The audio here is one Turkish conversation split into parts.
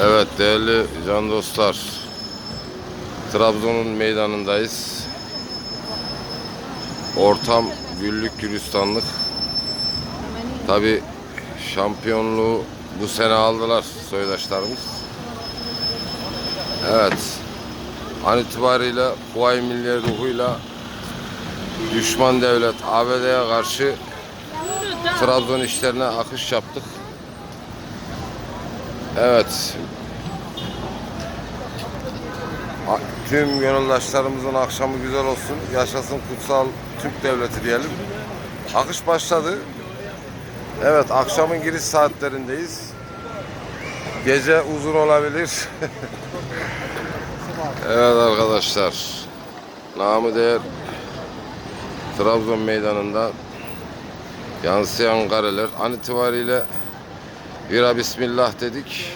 Evet değerli can dostlar. Trabzon'un meydanındayız. Ortam güllük gülistanlık. Tabi şampiyonluğu bu sene aldılar soydaşlarımız. Evet. An itibariyle Kuvayi Milliye ruhuyla düşman devlet ABD'ye karşı Trabzon işlerine akış yaptık. Evet. Tüm gönüldaşlarımızın akşamı güzel olsun. Yaşasın kutsal Türk devleti diyelim. Akış başladı. Evet akşamın giriş saatlerindeyiz. Gece uzun olabilir. evet arkadaşlar. Namı değer Trabzon meydanında yansıyan kareler an itibariyle Bira bismillah dedik.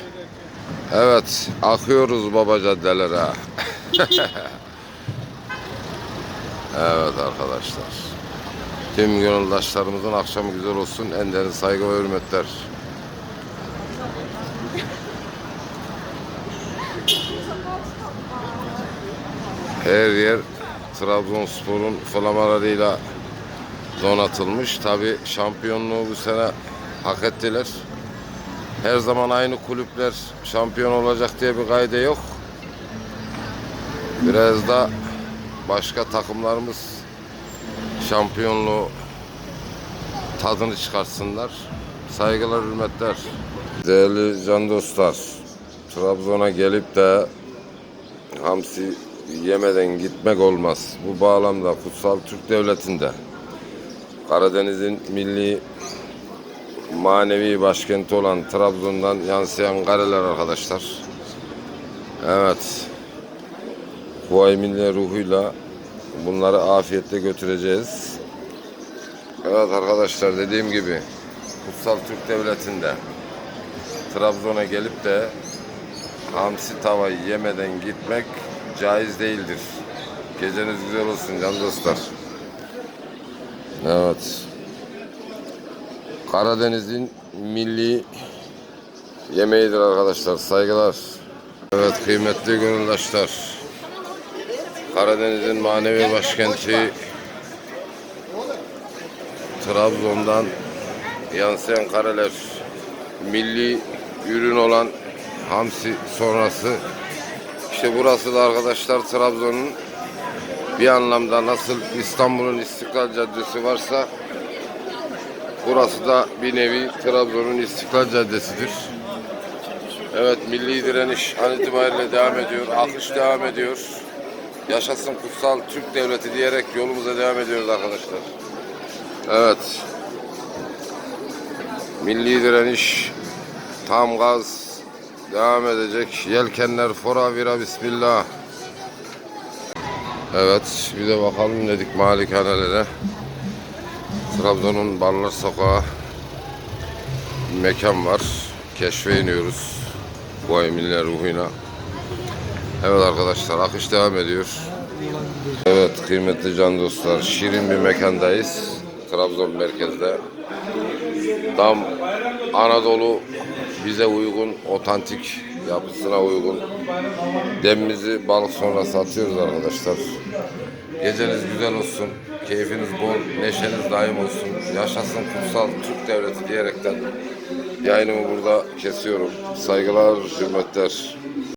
Evet, akıyoruz baba caddelere. evet arkadaşlar. Tüm gönüldaşlarımızın akşamı güzel olsun. En derin saygı ve hürmetler. Her yer Trabzonspor'un flamalarıyla donatılmış. Tabi şampiyonluğu bu sene hak ettiler. Her zaman aynı kulüpler şampiyon olacak diye bir kaide yok. Biraz da başka takımlarımız şampiyonluğu tadını çıkarsınlar. Saygılar, hürmetler. Değerli can dostlar, Trabzon'a gelip de hamsi yemeden gitmek olmaz. Bu bağlamda kutsal Türk Devleti'nde Karadeniz'in milli manevi başkenti olan Trabzon'dan yansıyan kareler arkadaşlar. Evet. Kuvayi Milliye ruhuyla bunları afiyetle götüreceğiz. Evet arkadaşlar dediğim gibi Kutsal Türk Devleti'nde Trabzon'a gelip de hamsi tava yemeden gitmek caiz değildir. Geceniz güzel olsun can dostlar. Evet. Karadeniz'in milli yemeğidir arkadaşlar. Saygılar. Evet kıymetli gönüldaşlar. Karadeniz'in manevi başkenti Trabzon'dan yansıyan kareler milli ürün olan hamsi sonrası işte burası da arkadaşlar Trabzon'un bir anlamda nasıl İstanbul'un İstiklal Caddesi varsa Burası da bir nevi Trabzon'un İstiklal Caddesi'dir. Evet milli direniş an itibariyle devam ediyor. Akış devam ediyor. Yaşasın kutsal Türk Devleti diyerek yolumuza devam ediyoruz arkadaşlar. Evet. Milli direniş tam gaz devam edecek. Yelkenler fora vira bismillah. Evet bir de bakalım dedik malikanelere. Trabzon'un Barlar Sokağı bir mekan var. Keşfe iniyoruz. Bu eminler ruhuyla. Evet arkadaşlar akış devam ediyor. Evet kıymetli can dostlar şirin bir mekandayız. Trabzon merkezde. Tam Anadolu bize uygun, otantik yapısına uygun. Demimizi balık sonrası atıyoruz arkadaşlar. Geceniz güzel olsun, keyfiniz bol, neşeniz daim olsun. Yaşasın kutsal Türk Devleti diyerekten yayınımı burada kesiyorum. Saygılar, hürmetler.